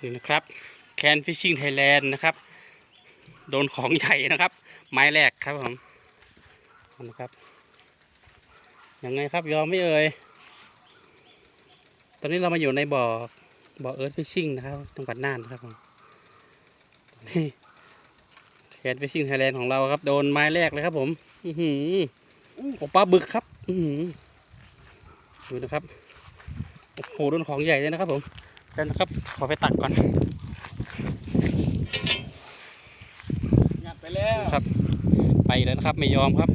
นี่นะครับแคนฟิชชิ่งไทยแลนด์นะครับ โดนของใหญ่นะครับ ไม้แรกครับผมนะครับยังไงครับยอมไม่เอ่ยตอนนี้เรามาอยู่ในบ่อบ่อเอิร์ธฟิชชิ่งนะครับจังหวัดน่านนะครับผมนี่แคนฟิชชิ่งไทยแลนด์ของเราครับ โดนไม้แรกเลยครับ ผมอือหือโอ้ปลาบึกครับ อือหือดูนะครับโอ้โหโดนของใหญ่เลยนะครับผม เดี๋ยวนะครับ ขอไปตักก่อนงัดไปแล้วครับ ไปแล้วนะครับ ไม่ยอมครับ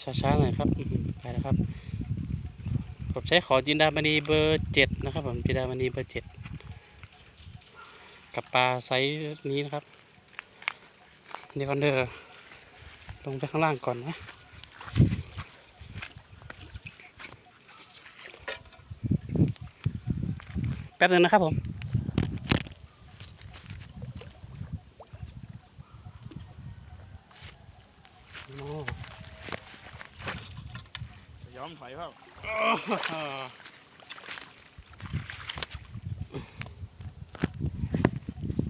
ช้าๆหน่อยครับอื้อหือไปแล้วครับ ผมใช้ขอจินดามณีเบอร์เจ็ดนะครับ ผมจินดามณีเบอร์เจ็ดกับปลาไซส์นี้นะครับเดี๋ยวก่อนเด้อลงไปข้างล่างก่อนนะ แป๊บนึงนะครับผมโอ้ยอมถอยเปล่า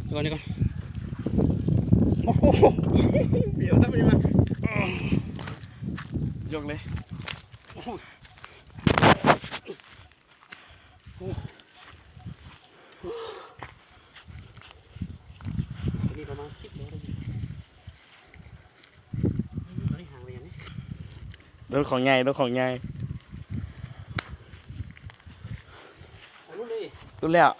เดี๋ยวก่อนเดี๋ยวก่อนโอ้โหเดี๋ยวถ้าไม่มายกเลย นี่ประมาณสิบโลได้อยู่อืมตอนนี้ห่างไปอย่างนี้ โดนของใหญ่โดนของใหญ่เอาลูกเลยดูแล้ว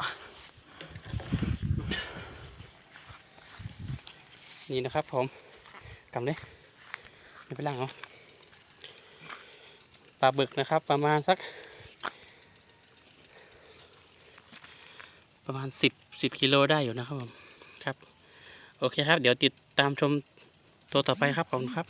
นี่นะครับผมกำเลยไม่เป็นไรเหรอปลาบึกนะครับ ประมาณสัก ประมาณสิบสิบกิโลได้อยู่นะครับผม ครับ โอเคครับ เดี๋ยวติดตามชมตัวต่อไปครับผมครับ